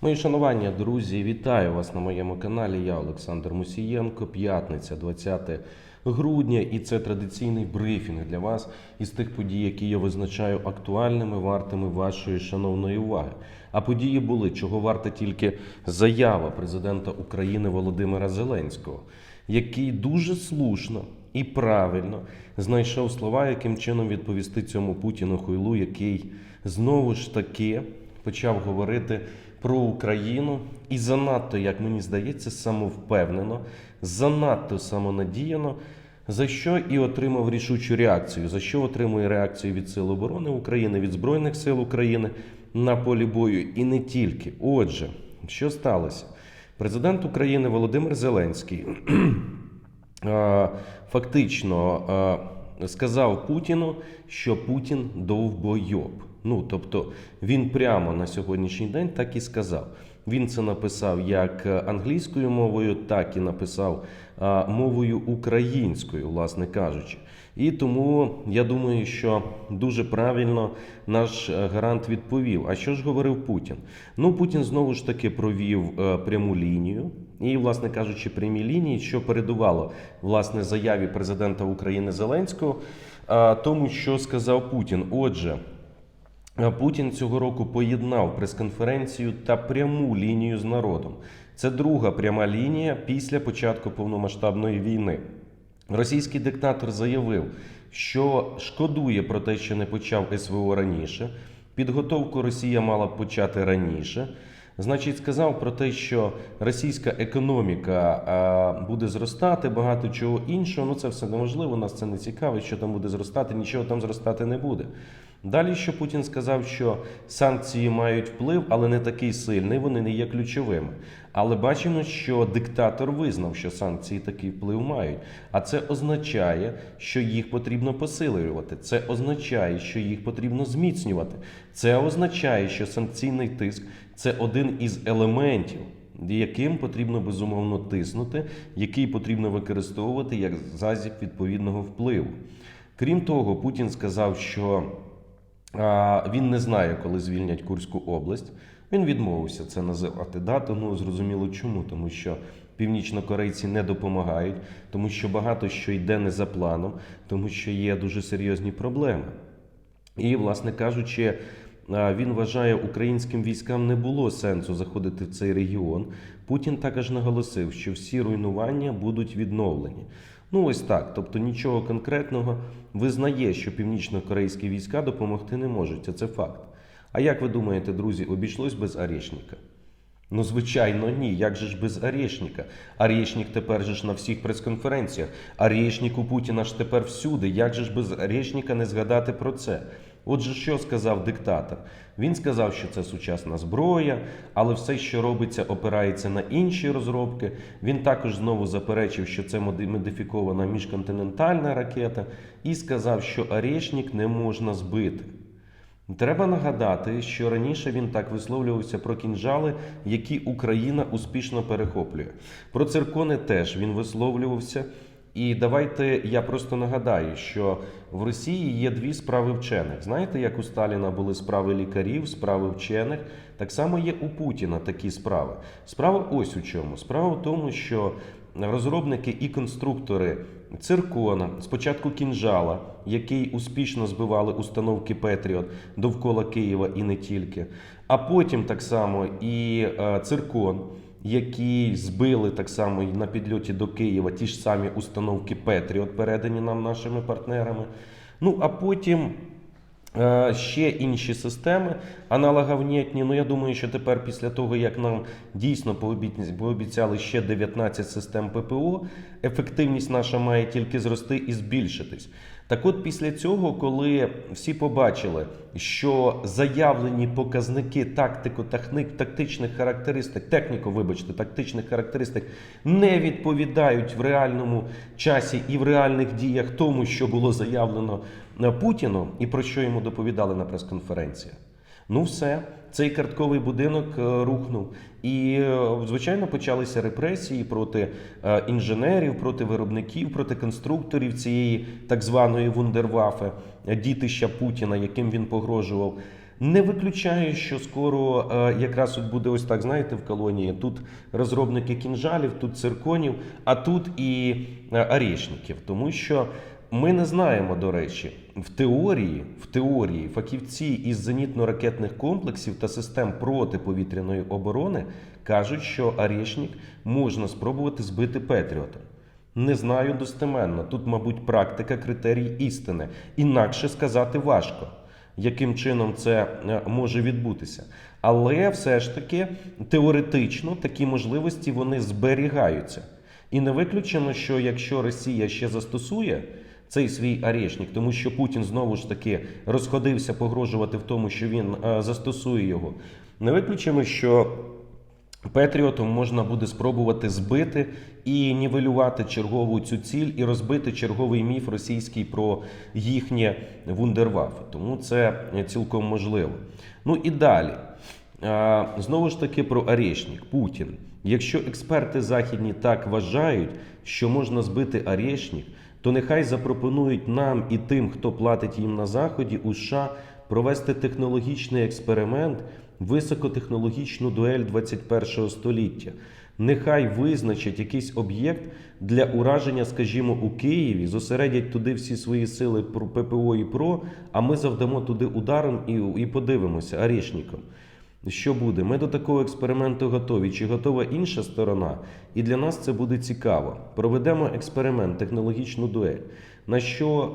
Мої шанування, друзі, вітаю вас на моєму каналі. Я Олександр Мусієнко. П'ятниця, 20 грудня, і це традиційний брифінг для вас із тих подій, які я визначаю актуальними, вартими вашої шановної уваги. А події були, чого варта тільки заява президента України Володимира Зеленського, який дуже слушно і правильно знайшов слова, яким чином відповісти цьому Путіну хуйлу, який знову ж таки почав говорити про Україну і занадто, як мені здається, самовпевнено, занадто самонадіяно, за що і отримав рішучу реакцію, за що отримує реакцію від Сил оборони України, від Збройних сил України на полі бою і не тільки. Отже, що сталося? Президент України Володимир Зеленський фактично сказав Путіну, що Путін довбойоб. Ну тобто він прямо на сьогоднішній день так і сказав. Він це написав як англійською мовою, так і написав мовою українською, власне кажучи. І тому я думаю, що дуже правильно наш е, гарант відповів. А що ж говорив Путін? Ну, Путін знову ж таки провів е, пряму лінію. І, власне кажучи, прямі лінії, що передувало власне заяві президента України Зеленського, тому що сказав Путін. Отже. Путін цього року поєднав прес-конференцію та пряму лінію з народом. Це друга пряма лінія після початку повномасштабної війни. Російський диктатор заявив, що шкодує про те, що не почав СВО раніше. Підготовку Росія мала б почати раніше. Значить, сказав про те, що російська економіка буде зростати, багато чого іншого. Ну це все неможливо, нас це не цікавить, що там буде зростати, нічого там зростати не буде. Далі, що Путін сказав, що санкції мають вплив, але не такий сильний, вони не є ключовими. Але бачимо, що диктатор визнав, що санкції такий вплив мають. А це означає, що їх потрібно посилювати. Це означає, що їх потрібно зміцнювати. Це означає, що санкційний тиск це один із елементів. Яким потрібно безумовно тиснути, який потрібно використовувати як засіб відповідного впливу. Крім того, Путін сказав, що він не знає, коли звільнять Курську область. Він відмовився це називати дату. Ну зрозуміло чому, тому що північнокорейці не допомагають, тому що багато що йде не за планом, тому що є дуже серйозні проблеми. І, власне кажучи, він вважає, українським військам не було сенсу заходити в цей регіон. Путін також наголосив, що всі руйнування будуть відновлені. Ну, ось так. Тобто нічого конкретного визнає, що північно-корейські війська допомогти не можуть. а Це факт. А як ви думаєте, друзі, обійшлось без Арєшніка? Ну, звичайно, ні. Як же ж без Арєшніка? Арєшнік тепер же ж на всіх прес-конференціях. Арєшнік у Путіна ж тепер всюди. Як же ж без Арєшніка не згадати про це? Отже, що сказав диктатор? Він сказав, що це сучасна зброя, але все, що робиться, опирається на інші розробки. Він також знову заперечив, що це модифікована міжконтинентальна ракета, і сказав, що Арєшнік не можна збити. Треба нагадати, що раніше він так висловлювався про кінжали, які Україна успішно перехоплює. Про циркони теж він висловлювався. І давайте я просто нагадаю, що в Росії є дві справи вчених. Знаєте, як у Сталіна були справи лікарів, справи вчених, так само є у Путіна такі справи. Справа ось у чому. Справа в тому, що розробники і конструктори циркона, спочатку кінжала, який успішно збивали установки Петріот довкола Києва і не тільки, а потім так само і е, циркон які збили так само і на підльоті до Києва ті ж самі установки Петріот, передані нам нашими партнерами. Ну а потім. е, Ще інші системи аналоговнітні. Ну я думаю, що тепер, після того як нам дійсно пообіц- пообіцяли ще 19 систем ППО, ефективність наша має тільки зрости і збільшитись. Так от після цього, коли всі побачили, що заявлені показники тактико-тактичних характеристик, техніко, вибачте, тактичних характеристик не відповідають в реальному часі і в реальних діях тому, що було заявлено е, Путіну, і про що йому доповідали на прес-конференціях. Ну, все, цей картковий будинок е, рухнув. І, е, звичайно, почалися репресії проти е, інженерів, проти виробників, проти конструкторів цієї так званої вундервафи, е, дітища Путіна, яким він погрожував. Не виключаю, що скоро якраз от буде ось так, знаєте, в колонії. Тут розробники кінжалів, тут цирконів, а тут і орешників. Тому що ми не знаємо, до речі, в теорії, в теорії фахівці із зенітно-ракетних комплексів та систем протиповітряної оборони кажуть, що орешник можна спробувати збити Петріотом. Не знаю достеменно. Тут, мабуть, практика критерій істини. Інакше сказати важко, яким чином це е, може відбутися. Але все ж таки теоретично такі можливості вони зберігаються. І не виключено, що якщо Росія ще застосує цей свій арешник, тому що Путін знову ж таки розходився погрожувати в тому, що він е, застосує його, не виключено, що Петріотом можна буде спробувати збити і нівелювати чергову цю ціль і розбити черговий міф російський про їхнє вундервафи. Тому це цілком можливо. Ну і далі. Знову ж таки про Орешник. Путін. Якщо експерти західні так вважають, що можна збити Орешник, то нехай запропонують нам і тим, хто платить їм на заході у США, провести технологічний експеримент, високотехнологічну дуель 21 століття. Нехай визначать якийсь об'єкт для ураження, скажімо, у Києві, зосередять туди всі свої сили про ППО і ПРО, а ми завдамо туди ударом і, і подивимося Орешником. Що буде? Ми до такого експерименту готові. Чи готова інша сторона? І для нас це буде цікаво. Проведемо експеримент, технологічну дуель. На що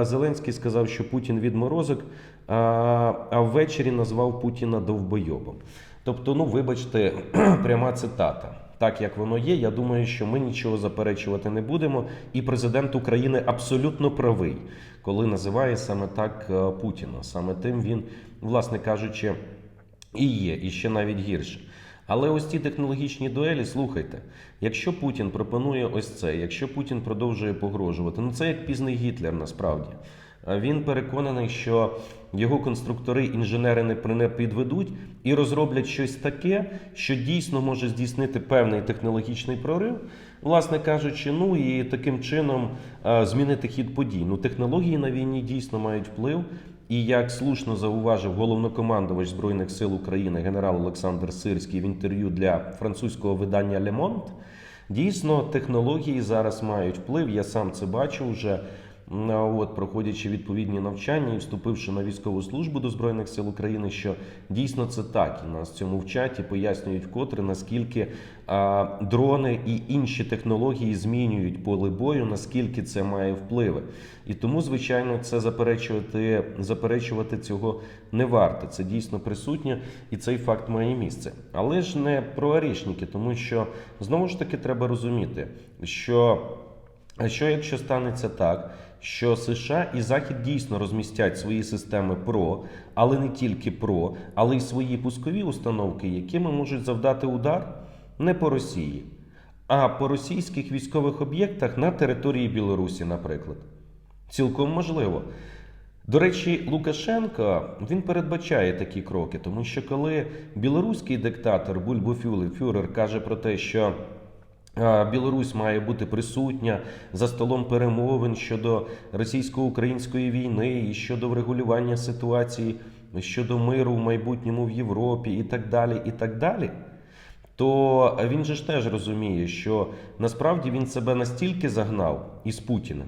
е, Зеленський сказав, що Путін відморозок, а, а ввечері назвав Путіна довбойобом. Тобто, ну вибачте, пряма цитата. Так як воно є, я думаю, що ми нічого заперечувати не будемо. І президент України абсолютно правий, коли називає саме так е, Путіна. Саме тим він, власне кажучи, і є, і ще навіть гірше. Але ось ці технологічні дуелі, слухайте, якщо Путін пропонує ось це, якщо Путін продовжує погрожувати, ну це як пізний Гітлер насправді. Він переконаний, що його конструктори, інженери не підведуть і розроблять щось таке, що дійсно може здійснити певний технологічний прорив, власне кажучи, ну і таким чином змінити хід подій. Ну, технології на війні дійсно мають вплив. І як слушно зауважив головнокомандувач Збройних сил України генерал Олександр Сирський в інтерв'ю для французького видання Monde, дійсно технології зараз мають вплив. Я сам це бачу вже. От, проходячи відповідні навчання і вступивши на військову службу до Збройних сил України, що дійсно це так. І нас в цьому вчаті пояснюють вкотре, наскільки а, дрони і інші технології змінюють поле бою, наскільки це має впливи. І тому, звичайно, це заперечувати, заперечувати цього не варто. Це дійсно присутнє, і цей факт має місце. Але ж не про орешники, тому що знову ж таки треба розуміти, що. Що якщо станеться так, що США і Захід дійсно розмістять свої системи ПРО, але не тільки ПРО, але й свої пускові установки, якими можуть завдати удар не по Росії, а по російських військових об'єктах на території Білорусі, наприклад. Цілком можливо. До речі, Лукашенко він передбачає такі кроки, тому що коли білоруський диктатор Бульбофюле Фюрер каже про те, що Білорусь має бути присутня за столом перемовин щодо російсько-української війни і щодо врегулювання ситуації щодо миру в майбутньому в Європі і так далі, і так далі. То він же ж теж розуміє, що насправді він себе настільки загнав із Путіним,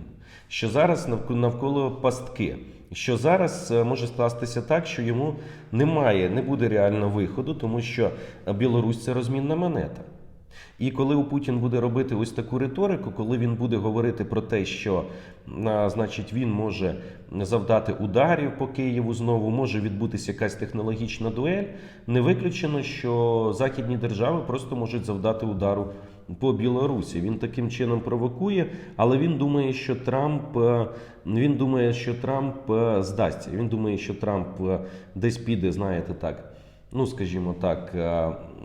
що зараз навк- навколо пастки, що зараз е, може скластися так, що йому немає, не буде реально виходу, тому що Білорусь це розмінна монета. І коли Путін буде робити ось таку риторику, коли він буде говорити про те, що значить він може завдати ударів по Києву знову, може відбутися якась технологічна дуель, не виключено, що західні держави просто можуть завдати удару по Білорусі. Він таким чином провокує, але він думає, що Трамп е, він думає, що Трамп е, здасться. Він думає, що Трамп е, десь піде, знаєте так ну скажімо так,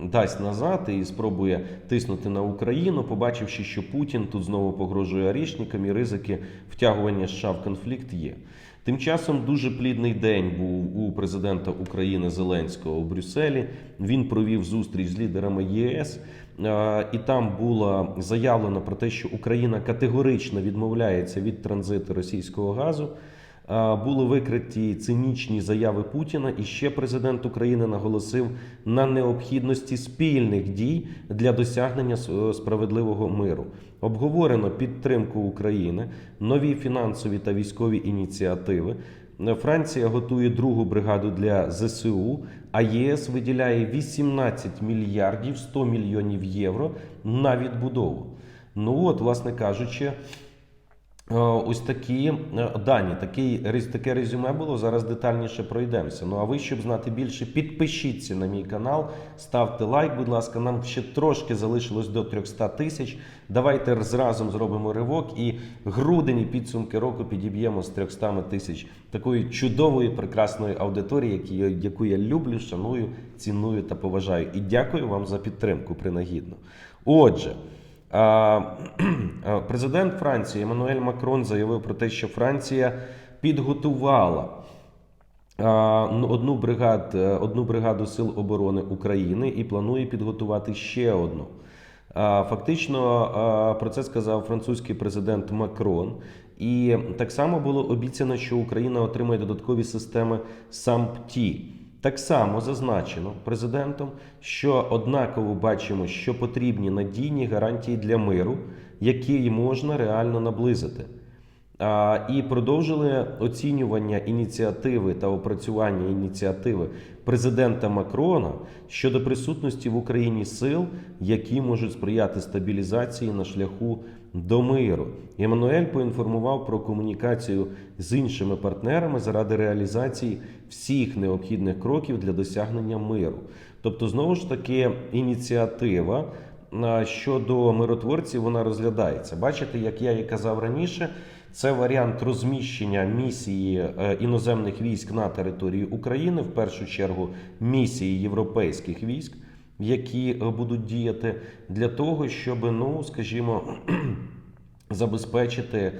дасть назад і спробує тиснути на Україну, побачивши, що Путін тут знову погрожує орішникам і ризики втягування США в конфлікт є. Тим часом дуже плідний день був у президента України Зеленського у Брюсселі. Він провів зустріч з лідерами ЄС, е, і там було заявлено про те, що Україна категорично відмовляється від транзиту російського газу. Були викриті цинічні заяви Путіна, і ще президент України наголосив на необхідності спільних дій для досягнення справедливого миру. Обговорено підтримку України, нові фінансові та військові ініціативи. Франція готує другу бригаду для ЗСУ, а ЄС виділяє 18 мільярдів 100 мільйонів євро на відбудову. Ну от, власне кажучи, е, ось такі е, дані, такий, таке резюме було. Зараз детальніше пройдемося. Ну а ви, щоб знати більше, підпишіться на мій канал, ставте лайк, будь ласка. Нам ще трошки залишилось до 300 тисяч. Давайте разом зробимо ривок і грудень і підсумки року підіб'ємо з 300 тисяч такої чудової, прекрасної аудиторії, яку я люблю, шаную, ціную та поважаю. І дякую вам за підтримку принагідно. Отже. Президент Франції Еммануель Макрон заявив про те, що Франція підготувала ну, одну, бригад, е, одну бригаду Сил оборони України і планує підготувати ще одну. Фактично про це сказав французький президент Макрон. І так само було обіцяно, що Україна отримає додаткові системи САМПТІ. Так само зазначено президентом, що однаково бачимо, що потрібні надійні гарантії для миру, які можна реально наблизити. І продовжили оцінювання ініціативи та опрацювання ініціативи президента Макрона щодо присутності в Україні сил, які можуть сприяти стабілізації на шляху до миру. Еммануель поінформував про комунікацію з іншими партнерами заради реалізації всіх необхідних кроків для досягнення миру. Тобто, знову ж таки, ініціатива щодо миротворців вона розглядається. Бачите, як я і казав раніше, це варіант розміщення місії е, іноземних військ на території України, в першу чергу місії європейських військ, які е, будуть діяти для того, щоб, ну скажімо, забезпечити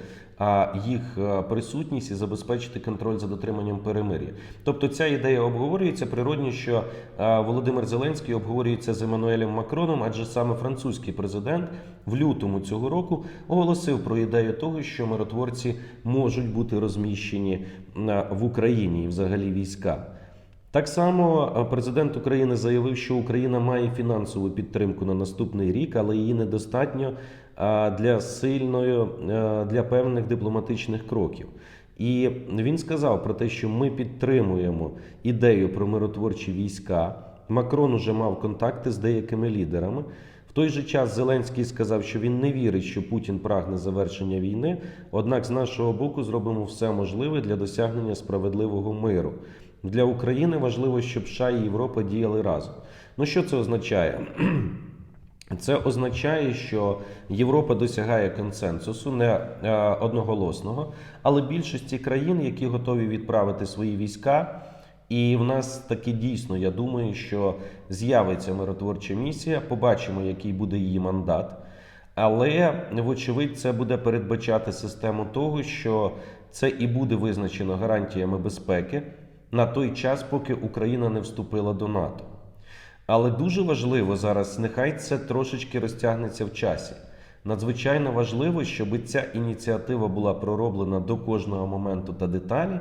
їх е, присутність і забезпечити контроль за дотриманням перемир'я. Тобто ця ідея обговорюється. Природні, що е, Володимир Зеленський обговорюється з Еммануелем Макроном, адже саме французький президент в лютому цього року оголосив про ідею того, що миротворці можуть бути розміщені в Україні і взагалі війська. Так само е, президент України заявив, що Україна має фінансову підтримку на наступний рік, але її недостатньо для сильної е, для певних дипломатичних кроків. І він сказав про те, що ми підтримуємо ідею про миротворчі війська. Макрон уже мав контакти з деякими лідерами. В той же час Зеленський сказав, що він не вірить, що Путін прагне завершення війни. Однак, з нашого боку, зробимо все можливе для досягнення справедливого миру. Для України важливо, щоб США і Європа діяли разом. Ну що це означає? Це означає, що Європа досягає консенсусу, не е, одноголосного, але більшості країн, які готові відправити свої війська. І в нас таки дійсно, я думаю, що з'явиться миротворча місія. Побачимо, який буде її мандат. Але, вочевидь, це буде передбачати систему того, що це і буде визначено гарантіями безпеки на той час, поки Україна не вступила до НАТО. Але дуже важливо зараз, нехай це трошечки розтягнеться в часі. Надзвичайно важливо, щоб ця ініціатива була пророблена до кожного моменту та деталі,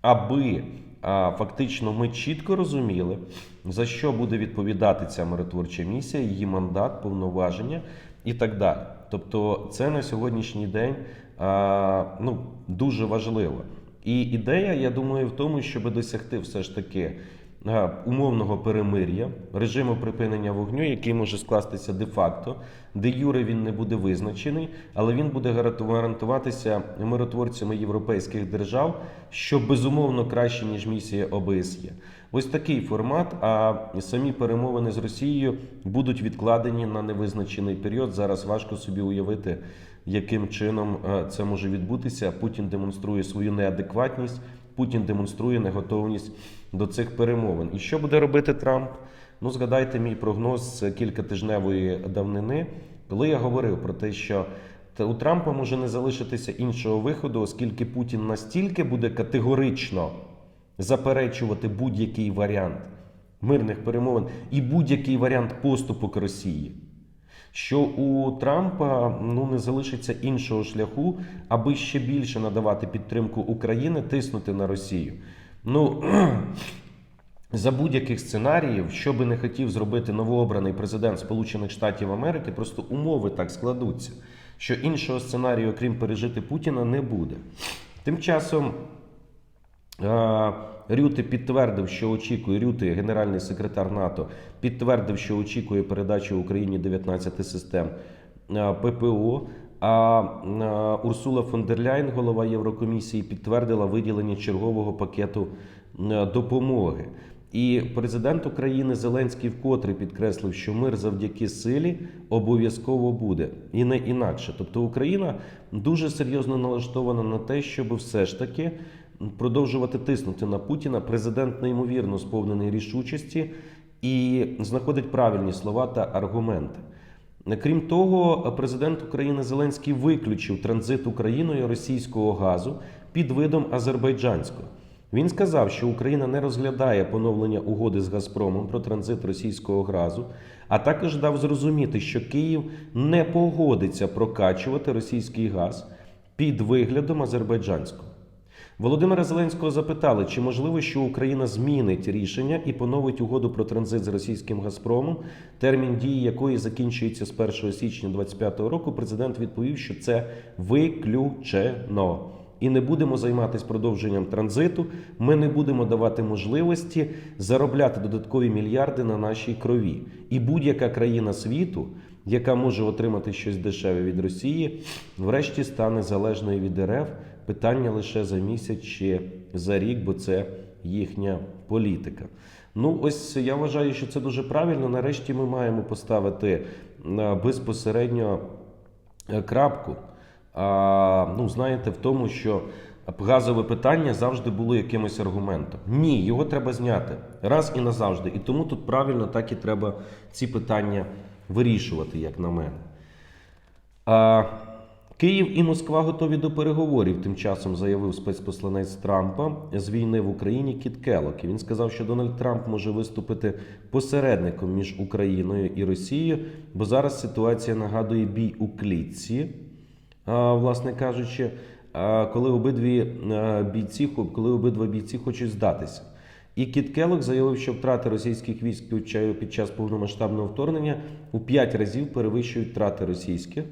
аби а, фактично ми чітко розуміли, за що буде відповідати ця миротворча місія, її мандат, повноваження і так далі. Тобто, це на сьогоднішній день а, ну, дуже важливо. І ідея, я думаю, в тому, щоб досягти все ж таки умовного перемир'я, режиму припинення вогню, який може скластися де-факто, де юре він не буде визначений, але він буде гаранту- гарантуватися миротворцями європейських держав, що безумовно краще ніж місія ОБСЄ. Ось такий формат. А самі перемовини з Росією будуть відкладені на невизначений період. Зараз важко собі уявити, яким чином е, це може відбутися. Путін демонструє свою неадекватність. Путін демонструє неготовність до цих перемовин. І що буде робити Трамп? Ну, згадайте мій прогноз з кількатижневої давнини, коли я говорив про те, що у Трампа може не залишитися іншого виходу, оскільки Путін настільки буде категорично заперечувати будь-який варіант мирних перемовин і будь-який варіант поступу к Росії, що у Трампа ну не залишиться іншого шляху, аби ще більше надавати підтримку України, тиснути на Росію. Ну за будь-яких сценаріїв, що би не хотів зробити новообраний президент Сполучених Штатів Америки, просто умови так складуться, що іншого сценарію, окрім пережити Путіна, не буде. Тим часом Рюти підтвердив, що очікує Рюти, генеральний секретар НАТО, підтвердив, що очікує передачу Україні 19 систем е, ППО. А е, Урсула фон дер Ляйн, голова Єврокомісії, підтвердила виділення чергового пакету е, допомоги. І президент України Зеленський вкотре підкреслив, що мир завдяки силі обов'язково буде і не інакше. Тобто Україна дуже серйозно налаштована на те, щоб все ж таки продовжувати тиснути на Путіна. Президент неймовірно сповнений рішучості і знаходить правильні слова та аргументи. Крім того, президент України Зеленський виключив транзит Україною російського газу під видом азербайджанського. Він сказав, що Україна не розглядає поновлення угоди з Газпромом про транзит російського газу, а також дав зрозуміти, що Київ не погодиться прокачувати російський газ під виглядом азербайджанського. Володимира Зеленського запитали, чи можливо, що Україна змінить рішення і поновить угоду про транзит з російським Газпромом, термін дії якої закінчується з 1 січня 2025 року. Президент відповів, що це виключено. І не будемо займатися продовженням транзиту. Ми не будемо давати можливості заробляти додаткові мільярди на нашій крові. І будь-яка країна світу, яка може отримати щось дешеве від Росії, врешті стане залежною від РФ. Питання лише за місяць чи за рік, бо це їхня політика. Ну, ось я вважаю, що це дуже правильно. Нарешті ми маємо поставити е, безпосередньо е, крапку. А, ну, знаєте, в тому, що газове питання завжди було якимось аргументом. Ні, його треба зняти раз і назавжди. І тому тут правильно так і треба ці питання вирішувати, як на мене. А, Київ і Москва готові до переговорів. Тим часом заявив спецпосланець Трампа з війни в Україні Кіт Келлок. І Він сказав, що Дональд Трамп може виступити посередником між Україною і Росією, бо зараз ситуація нагадує бій у клітці. Власне кажучи, коли обидві бійці, коли обидва бійці хочуть здатися. І Кіт Келлог заявив, що втрати російських військ під час повномасштабного вторгнення у 5 разів перевищують втрати російських.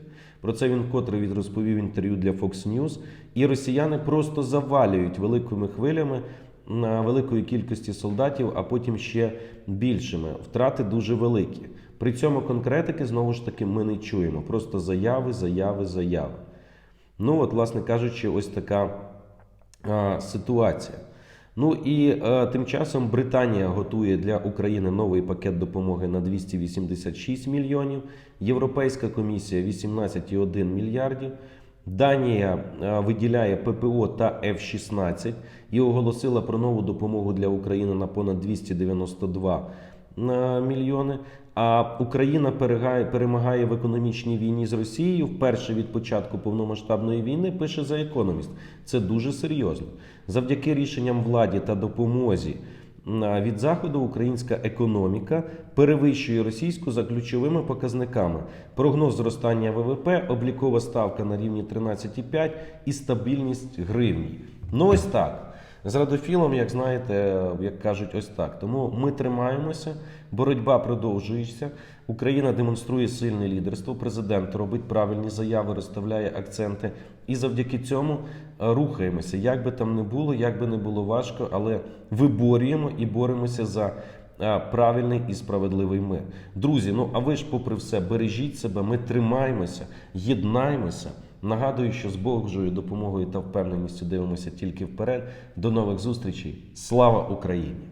Про це він вкотре від розповів інтерв'ю для Fox News. І росіяни просто завалюють великими хвилями на великої кількості солдатів, а потім ще більшими. Втрати дуже великі. При цьому конкретики знову ж таки ми не чуємо. Просто заяви, заяви, заяви. Ну, от, власне кажучи, ось така а, ситуація. Ну і е, тим часом Британія готує для України новий пакет допомоги на 286 мільйонів. Європейська комісія 18,1 мільярдів. Данія е, виділяє ППО та F-16 і оголосила про нову допомогу для України на понад 292 е, мільйони. А Україна перемагає в економічній війні з Росією вперше від початку повномасштабної війни. Пише за економіст. Це дуже серйозно. Завдяки рішенням владі та допомозі від заходу українська економіка перевищує російську за ключовими показниками. Прогноз зростання ВВП, облікова ставка на рівні 13,5 і стабільність гривні. Ну ось так. З радофілом, як знаєте, як кажуть, ось так. Тому ми тримаємося, боротьба продовжується. Україна демонструє сильне лідерство. Президент робить правильні заяви, розставляє акценти. І завдяки цьому е, рухаємося. Як би там не було, як би не було важко, але виборюємо і боремося за е, правильний і справедливий мир. Друзі, ну а ви ж, попри все, бережіть себе, ми тримаємося, єднаємося. Нагадую, що з Божою допомогою та впевненістю дивимося тільки вперед. До нових зустрічей. Слава Україні!